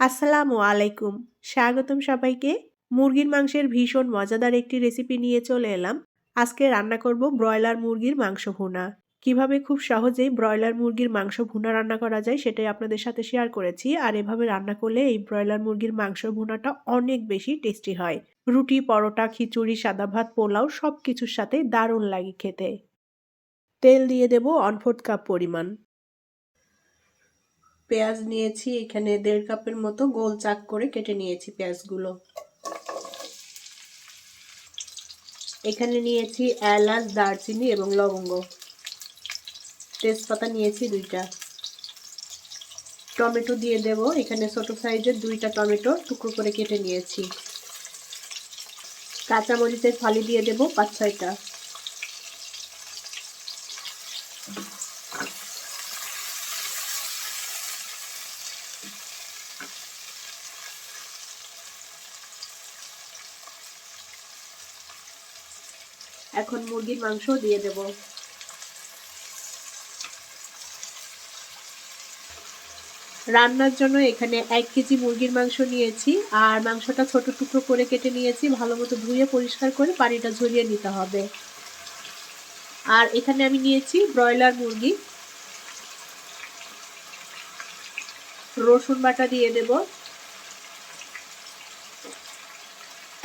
আসসালামু আলাইকুম। স্বাগতম সবাইকে। মুরগির মাংসের ভীষণ মজাদার একটি রেসিপি নিয়ে চলে এলাম। আজকে রান্না করব ব্রয়লার মুরগির মাংস ভুনা। কীভাবে খুব সহজেই ব্রয়লার মুরগির মাংস ভুনা রান্না করা যায় সেটাই আপনাদের সাথে শেয়ার করেছি। আর এভাবে রান্না করলে এই ব্রয়লার মুরগির মাংস ভুনাটা অনেক বেশি টেস্টি হয়। রুটি, পরোটা, খিচুড়ি, সাদা ভাত, পোলাও সব কিছুর সাথে দারুণ লাগে খেতে। তেল দিয়ে দেব অনফোর্থ কাপ পরিমাণ। পেঁয়াজ নিয়েছি, এখানে দেড় কাপের মতো গোল চাক করে কেটে নিয়েছি পেঁয়াজগুলো। এখানে নিয়েছি এলাচ, দারচিনি এবং লবঙ্গ। তেজপাতা নিয়েছি দুইটা। টমেটো দিয়ে দেব, এখানে ছোটো সাইজের দুইটা টমেটো টুকরো করে কেটে নিয়েছি। কাঁচামরিচের ফালি দিয়ে দেব পাঁচ ছয়টা। এখন মুরগির মাংস দিয়ে দেব। রান্নার জন্য এখানে এক কেজি মুরগির মাংস নিয়েছি, আর মাংসটা ছোট টুকরো করে কেটে নিয়েছি, ভালো মতো ধুয়ে পরিষ্কার করে পানিটা ঝরিয়ে নিতে হবে। আর এখানে আমি নিয়েছি ব্রয়লার মুরগি। রসুন বাটা দিয়ে দেব।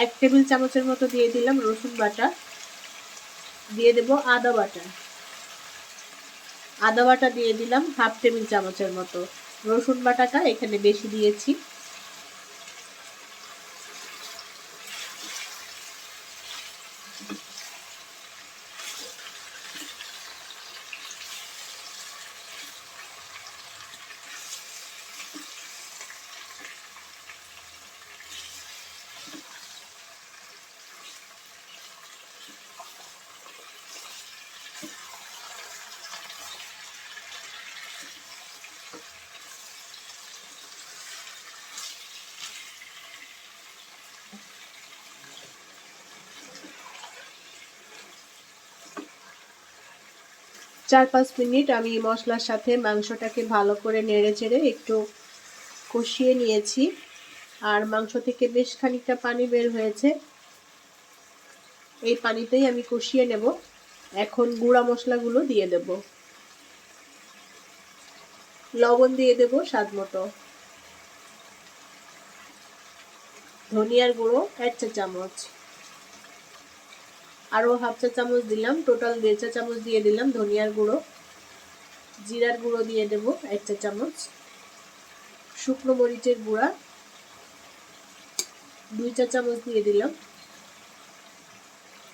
এক টেবিল চামচের মতো দিয়ে দিলাম রসুন বাটা। দিয়ে দেব আদা বাটা। আদা বাটা দিয়ে দিলাম হাফ টেবিল চামচের মতো। রসুন বাটাটা এখানে বেশি দিয়েছি। চার পাঁচ মিনিট আমি মশলার সাথে মাংসটাকে ভালো করে নেড়ে চেড়ে একটু কষিয়ে নিয়েছি। আর মাংস থেকে বেশ খানিকটা পানি বের হয়েছে। এই পানিতেই আমি কষিয়ে নেব। এখন গুঁড়া মশলাগুলো দিয়ে দেব। লবণ দিয়ে দেব স্বাদ মতো। ধনিয়ার গুঁড়ো এক চা চামচ আরও হাফ চা চামচ দিলাম। টোটাল দেড় চা চামচ দিয়ে দিলাম ধনিয়ার গুঁড়ো। জিরার গুঁড়ো দিয়ে দেব এক চা চামচ। শুকনো মরিচের গুঁড়া। দুই চা চামচ দিয়ে দিলাম।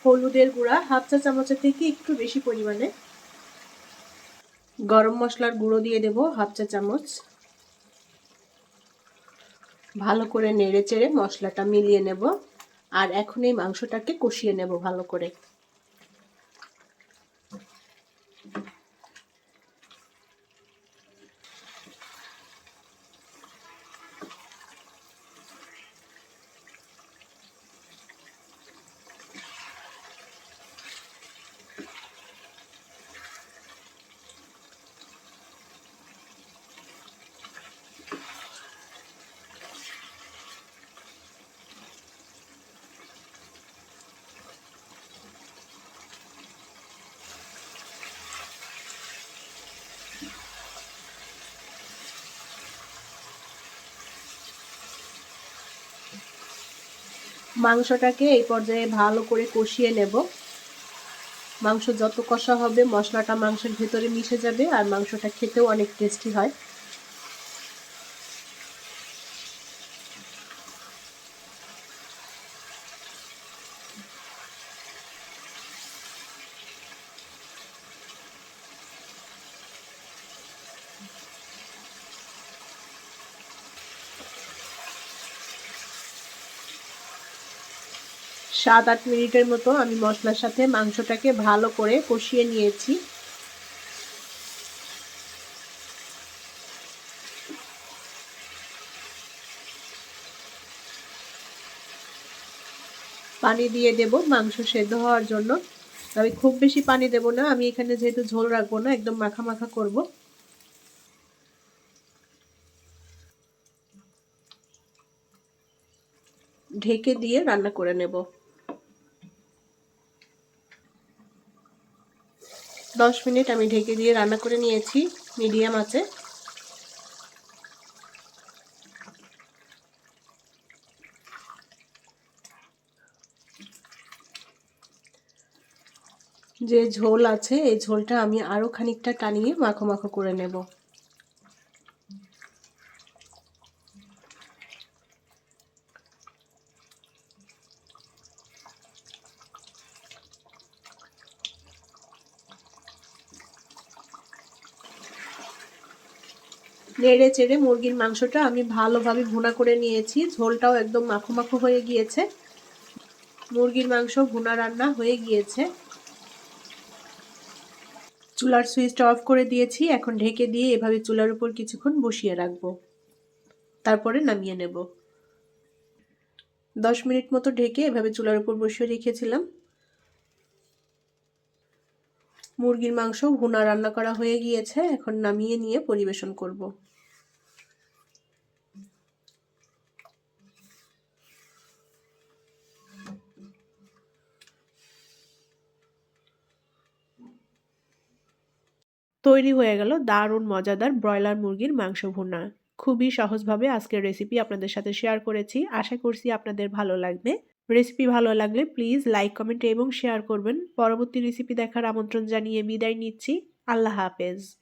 হলুদের গুঁড়া হাফ চা চামচের থেকে একটু বেশি পরিমাণে। গরম মশলার গুঁড়ো দিয়ে দেব হাফ চা চামচ। ভালো করে নেড়ে চেড়ে মশলাটা মিলিয়ে নেব। আর এখন এই মাংসটাকে কষিয়ে নেব ভালো করে। মাংসটাকে এই পর্যায়ে ভালো করে কষিয়ে নেব। মাংস যত কষা হবে, মশলাটা মাংসের ভেতরে মিশে যাবে আর মাংসটা খেতেও অনেক টেস্টি হয়। সাত আট মিনিটের মতো আমি মশলার সাথে মাংসটাকে ভালো করে কষিয়ে নিয়েছি। পানি দিয়ে দেব মাংস সেদ্ধ হওয়ার জন্য। আমি খুব বেশি পানি দেব না, আমি এখানে যেহেতু ঝোল রাখব না, একদম মাখা মাখা করব। ঢেকে দিয়ে রান্না করে নেব। দশ মিনিট আমি ঢেকে দিয়ে রান্না করে নিয়েছি, মিডিয়াম আছে। যে ঝোল আছে, এই ঝোলটা আমি আরও খানিকটা টানিয়ে মাখো মাখো করে নেব। নেড়ে চেড়ে মুরগির মাংসটা আমি ভালোভাবে ভুনা করে নিয়েছি। ঝোলটাও একদম মাখো মাখো হয়ে গিয়েছে। মুরগির মাংস ভুনা রান্না হয়ে গিয়েছে। চুলার সুইচটা অফ করে দিয়েছি। এখন ঢেকে দিয়ে এভাবে চুলার উপর কিছুক্ষণ বসিয়ে রাখব। তারপরে নামিয়ে নেব। দশ মিনিট মতো ঢেকে এভাবে চুলার উপর বসিয়ে রেখেছিলাম। মুরগির মাংস ভুনা রান্না করা হয়ে গিয়েছে। এখন নামিয়ে নিয়ে পরিবেশন করব। তৈরি হয়ে গেল দারুণ, মজাদার ব্রয়লার মুরগির মাংস ভুনা। খুবই সহজভাবে আজকের রেসিপি আপনাদের সাথে শেয়ার করেছি। আশা করছি আপনাদের ভালো লাগবে। রেসিপি ভালো লাগলে প্লিজ লাইক কমেন্ট এবং শেয়ার করবেন। পরবর্তী রেসিপি দেখার আমন্ত্রণ জানিয়ে বিদায় নিচ্ছি। আল্লাহ হাফেজ।